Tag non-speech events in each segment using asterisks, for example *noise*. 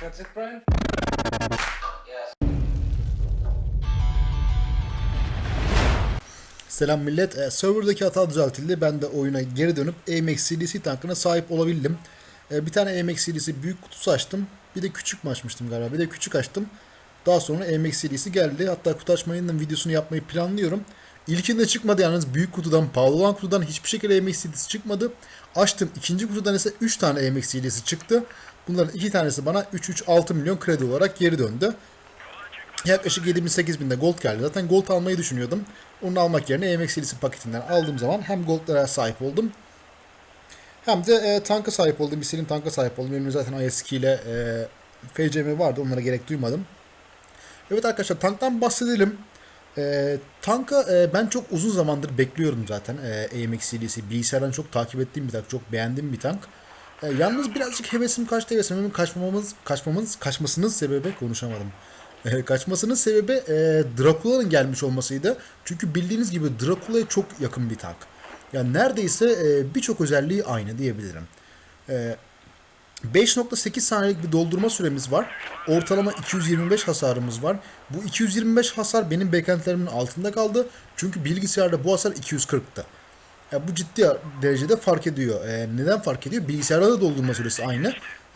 that's it, Brian? Selam millet. E, serverdaki hata düzeltildi. Ben de oyuna geri dönüp AMX CDC tankına sahip olabildim. E, bir tane AMX CDC büyük kutusu açtım. Bir de küçük mü açmıştım galiba. Bir de küçük açtım. Daha sonra AMX CDC geldi. Hatta kutu açmanın videosunu yapmayı planlıyorum. İlkinde çıkmadı yalnız büyük kutudan, pahalı kutudan hiçbir şekilde AMX CD'si çıkmadı. Açtım. ikinci kutudan ise 3 tane AMX CD'si çıktı. Bunların iki tanesi bana 3-3-6 milyon kredi olarak geri döndü. Yaklaşık 7000-8000'de gold geldi. Zaten gold almayı düşünüyordum. Onu almak yerine AMX serisi paketinden aldığım zaman hem goldlara sahip oldum. Hem de e, tanka sahip oldum. Misil'in tanka sahip oldum. Benim zaten IS2 ile e, FCM vardı. Onlara gerek duymadım. Evet arkadaşlar tanktan bahsedelim. E, tanka e, ben çok uzun zamandır bekliyorum zaten. E, AMX serisi. Bilgisayardan çok takip ettiğim bir tank. Çok beğendiğim bir tank. E, yalnız birazcık hevesim kaçtı. Hevesimin kaçmamamız, kaçmamız, kaçmasının sebebi konuşamadım. E, kaçmasının sebebi e, Drakula'nın gelmiş olmasıydı. Çünkü bildiğiniz gibi Drakula'ya çok yakın bir tank. Yani neredeyse e, birçok özelliği aynı diyebilirim. E, 5.8 saniyelik bir doldurma süremiz var. Ortalama 225 hasarımız var. Bu 225 hasar benim beklentilerimin altında kaldı. Çünkü bilgisayarda bu hasar 240'tı. Ya bu ciddi derecede fark ediyor. E, neden fark ediyor? Bilgisayarda da doldurma süresi aynı.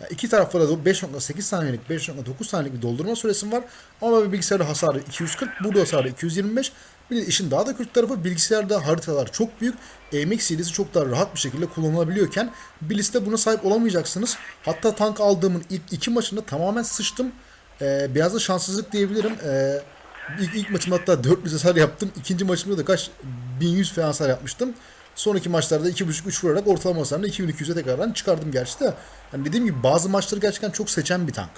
Ya iki tarafta da 5.8 saniyelik, 5.9 saniyelik bir doldurma süresi var. Ama bilgisayarda hasarı 240, burada hasarı 225. Bir de işin daha da kötü tarafı bilgisayarda haritalar çok büyük. AMX serisi çok daha rahat bir şekilde kullanılabiliyorken Bliss'te buna sahip olamayacaksınız. Hatta tank aldığımın ilk iki maçında tamamen sıçtım. Ee, biraz da şanssızlık diyebilirim. Ee, ilk, ilk maçımda hatta 400 hasar yaptım. İkinci maçımda da kaç 1100 falan hasar yapmıştım. Sonraki maçlarda 2.5-3 vurarak ortalama hasarını 2200'e tekrardan çıkardım gerçi de. Yani dediğim gibi bazı maçları gerçekten çok seçen bir tank.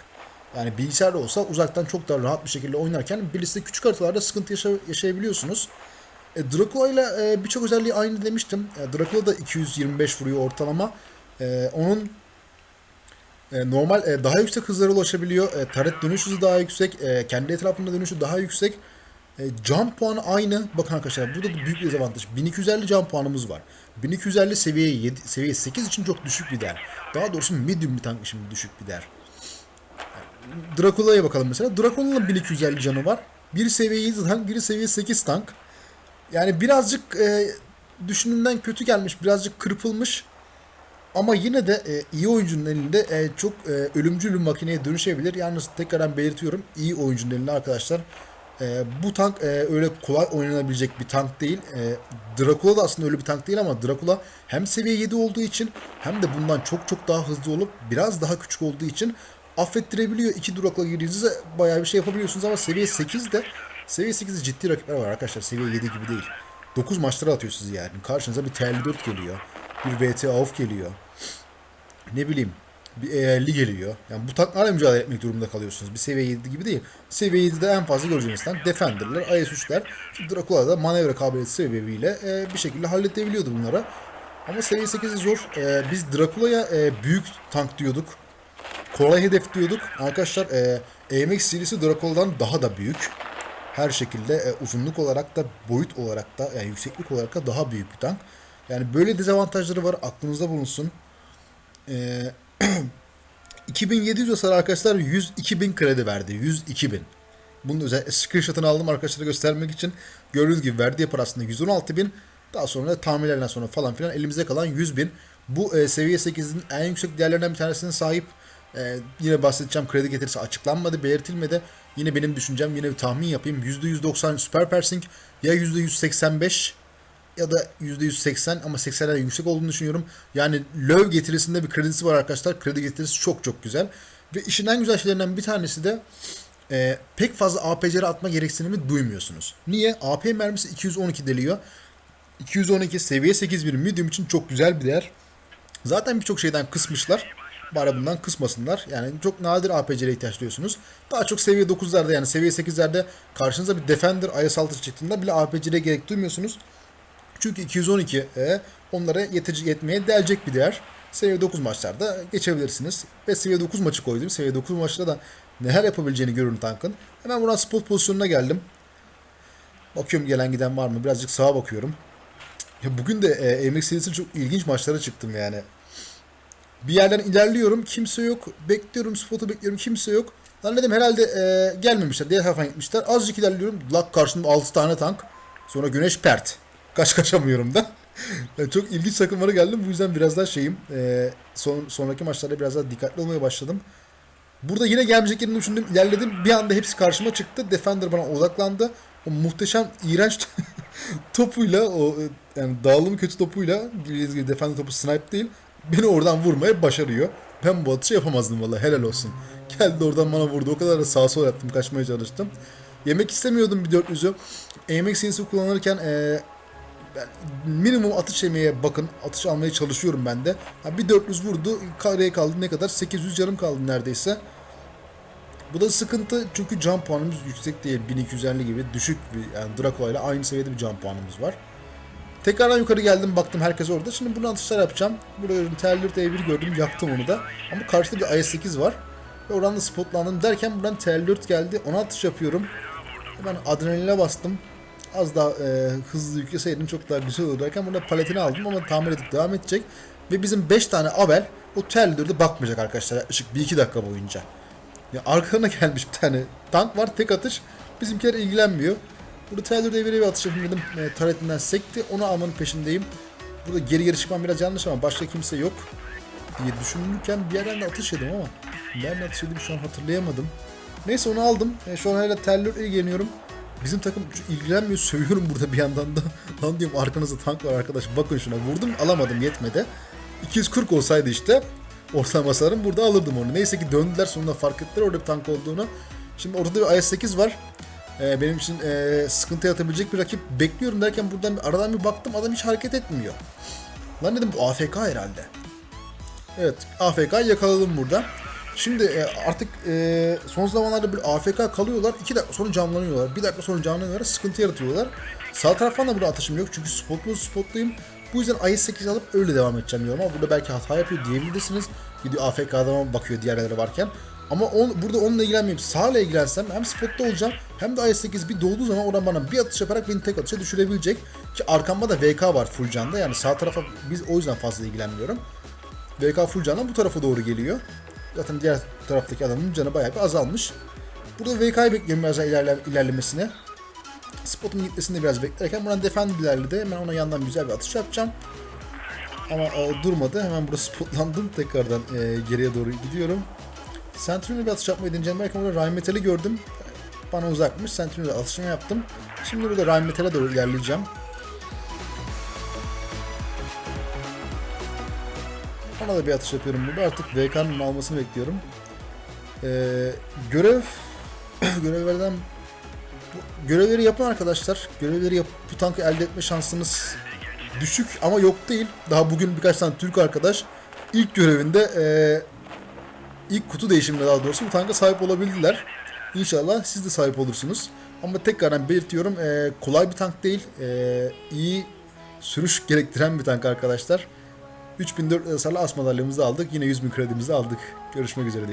Yani bilgisayarda olsa uzaktan çok daha rahat bir şekilde oynarken Bliss'te küçük haritalarda sıkıntı yaşa- yaşayabiliyorsunuz. E, Dracula ile e, birçok özelliği aynı demiştim. E, Dracula da 225 vuruyor ortalama. E, onun e, normal e, daha yüksek hızlara ulaşabiliyor. E, taret dönüş hızı daha yüksek. E, kendi etrafında dönüşü daha yüksek. E, can puanı aynı. Bakın arkadaşlar burada da büyük bir dezavantaj. 1250 can puanımız var. 1250 seviye 7, seviye 8 için çok düşük bir değer. Daha doğrusu medium bir tank için düşük bir değer. Dracula'ya bakalım mesela. Dracula'nın 1250 canı var. Bir seviye 7 tank, biri seviye 8 tank. Yani birazcık e, düşündüğümden kötü gelmiş, birazcık kırpılmış. Ama yine de e, iyi oyuncunun elinde e, çok e, ölümcül bir makineye dönüşebilir. Yalnız tekrardan belirtiyorum iyi oyuncunun elinde arkadaşlar. E, bu tank e, öyle kolay oynanabilecek bir tank değil. E, Dracula da aslında öyle bir tank değil ama Dracula hem seviye 7 olduğu için hem de bundan çok çok daha hızlı olup biraz daha küçük olduğu için affettirebiliyor. İki Dracula girdiğinizde bayağı bir şey yapabiliyorsunuz ama seviye 8'de seviye 8'de ciddi rakipler var arkadaşlar. Seviye 7 gibi değil. 9 maçlara atıyor sizi yani. Karşınıza bir TL4 geliyor. Bir VT AUF geliyor. Ne bileyim bir E50 geliyor. Yani bu tanklarla mücadele etmek durumunda kalıyorsunuz. Bir seviye 7 gibi değil. Seviye 7'de en fazla göreceğiniz tank Defender'lar, IS-3'ler. Şimdi Dracula'da manevra kabiliyeti sebebiyle e, bir şekilde halledebiliyordu bunları. Ama seviye 8'i zor. E, biz Dracula'ya e, büyük tank diyorduk. Kolay hedef diyorduk. Arkadaşlar e, AMX serisi Dracula'dan daha da büyük. Her şekilde e, uzunluk olarak da boyut olarak da yani yükseklik olarak da daha büyük bir tank. Yani böyle dezavantajları var. Aklınızda bulunsun. E, *clears throat* 2700 hasar arkadaşlar 102.000 kredi verdi. 102.000. Bunun özel screenshot'ını aldım arkadaşlara göstermek için. Gördüğünüz gibi verdiği para aslında 116.000. Daha sonra tahminlerden sonra falan filan elimizde kalan 100.000. Bu e, seviye 8'in en yüksek değerlerinden bir tanesine sahip. E, yine bahsedeceğim kredi getirisi açıklanmadı, belirtilmedi. Yine benim düşüncem, yine bir tahmin yapayım. %190 süper persing ya %185 ya da %180 ama 80'ler yüksek olduğunu düşünüyorum. Yani löv getirisinde bir kredisi var arkadaşlar. Kredi getirisi çok çok güzel. Ve işin en güzel şeylerinden bir tanesi de e, pek fazla APC'ye atma gereksinimi duymuyorsunuz. Niye? AP mermisi 212 deliyor. 212 seviye 8 bir medium için çok güzel bir değer. Zaten birçok şeyden kısmışlar. Bari bundan kısmasınlar. Yani çok nadir APC'ye ihtiyaç duyuyorsunuz. Daha çok seviye 9'larda yani seviye 8'lerde karşınıza bir Defender IS-6 çıktığında bile APC'ye gerek duymuyorsunuz. Çünkü 212 e, onlara yetici yetmeye delecek bir değer. Seviye 9 maçlarda geçebilirsiniz. Ve seviye 9 maçı koydum. Seviye 9 maçta da neler yapabileceğini görün tankın. Hemen buradan spot pozisyonuna geldim. Bakıyorum gelen giden var mı? Birazcık sağa bakıyorum. Ya bugün de e, MX serisinin çok ilginç maçlara çıktım yani. Bir yerden ilerliyorum. Kimse yok. Bekliyorum. Spotu bekliyorum. Kimse yok. Lan dedim herhalde e, gelmemişler. Diğer tarafa gitmişler. Azıcık ilerliyorum. Lak karşımda 6 tane tank. Sonra güneş pert. Kaç kaçamıyorum da. Yani çok ilginç takımlara geldim. Bu yüzden biraz daha şeyim. E, son, sonraki maçlarda biraz daha dikkatli olmaya başladım. Burada yine gelmeyeceklerini düşündüm. İlerledim. Bir anda hepsi karşıma çıktı. Defender bana odaklandı. O muhteşem, iğrenç *laughs* topuyla, o e, yani dağılımı kötü topuyla, bildiğiniz gibi Defender topu snipe değil, beni oradan vurmaya başarıyor. Ben bu atışı yapamazdım vallahi helal olsun. Geldi oradan bana vurdu. O kadar da sağa sola yaptım. Kaçmaya çalıştım. Yemek istemiyordum bir 400'ü. Yemek sinisi kullanırken e, ben minimum atış yemeye bakın. Atış almaya çalışıyorum ben de. Ha, bir 400 vurdu. Kareye kaldı ne kadar? 800 canım kaldı neredeyse. Bu da sıkıntı çünkü can puanımız yüksek değil. 1250 gibi düşük bir yani Draco ile aynı seviyede bir can puanımız var. Tekrardan yukarı geldim baktım herkes orada. Şimdi bunu atışlar yapacağım. Burada gördüm Terlir T1 gördüm yaktım onu da. Ama karşıda bir IS-8 var. Ve oradan da spotlandım derken buradan Terlir geldi. Ona atış yapıyorum. Hemen adrenaline bastım. Az daha e, hızlı yükleseydim çok daha güzel olur derken burada paletini aldım ama tamir edip devam edecek. Ve bizim 5 tane Abel o Terlir'de bakmayacak arkadaşlar yaklaşık 1-2 dakika boyunca. Ya arkalarına *laughs* gelmiş bir tane tank var tek atış. Bizimkiler ilgilenmiyor. Burada Taylor Devir'e bir atış yapayım dedim. E, turretinden sekti. Onu almanın peşindeyim. Burada geri geri çıkmam biraz yanlış ama başka kimse yok diye düşünürken bir yerden de atış yedim ama nereden atış yedim şu an hatırlayamadım. Neyse onu aldım. E, şu an hala Taylor ilgileniyorum. Bizim takım ilgilenmiyor. Sövüyorum burada bir yandan da. *laughs* Lan diyorum arkanızda tank var arkadaş. Bakın şuna. Vurdum alamadım yetmedi. 240 olsaydı işte ortalama hasarım burada alırdım onu. Neyse ki döndüler sonunda fark ettiler orada bir tank olduğunu. Şimdi ortada bir IS-8 var. Ee, benim için ee, sıkıntı yaratabilecek bir rakip bekliyorum derken buradan aradan bir baktım adam hiç hareket etmiyor. Lan dedim bu AFK herhalde. Evet AFK yakaladım burada. Şimdi e, artık e, son zamanlarda bir AFK kalıyorlar. 2 dakika sonra canlanıyorlar. 1 dakika sonra canlanıyorlar. Sıkıntı yaratıyorlar. Sağ taraftan da burada atışım yok. Çünkü spotlu spotluyum. Bu yüzden IS-8 alıp öyle devam edeceğim diyorum ama burada belki hata yapıyor diyebilirsiniz. Gidiyor AFK'dan bakıyor diğerleri varken. Ama on, burada onunla ilgilenmeyip sağla ilgilensem hem spotta olacağım hem de IS-8 bir doğduğu zaman oradan bana bir atış yaparak beni tek atışa düşürebilecek. Ki arkamda da VK var full canda yani sağ tarafa biz o yüzden fazla ilgilenmiyorum. VK full candan bu tarafa doğru geliyor. Zaten diğer taraftaki adamın canı bayağı bir azalmış. Burada VK'yı bekliyorum biraz daha ilerle. Spot'un gitmesini biraz beklerken buradan defend ilerledi. Hemen ona yandan güzel bir atış yapacağım. Ama o durmadı. Hemen burada *laughs* spotlandım. Tekrardan e, geriye doğru gidiyorum. Centurion'la bir atış yapmayı deneyeceğim. Derken burada Rhine Metal'i gördüm. Bana uzakmış. Centurion'la atışımı yaptım. Şimdi burada Rhine Metal'e doğru ilerleyeceğim. Ona da bir atış yapıyorum burada. Artık VK'nın almasını bekliyorum. Ee, görev *clears throat* görevlerden görevleri yapın arkadaşlar. Görevleri yap bu tankı elde etme şansınız düşük ama yok değil. Daha bugün birkaç tane Türk arkadaş ilk görevinde eee, ilk kutu değişiminde daha doğrusu bu tanka sahip olabildiler. İnşallah siz de sahip olursunuz. Ama tekrardan belirtiyorum eee, kolay bir tank değil. Eee, iyi sürüş gerektiren bir tank arkadaşlar. 3400 hasarlı as madalyamızı aldık. Yine 100.000 kredimizi aldık. Görüşmek üzere diye.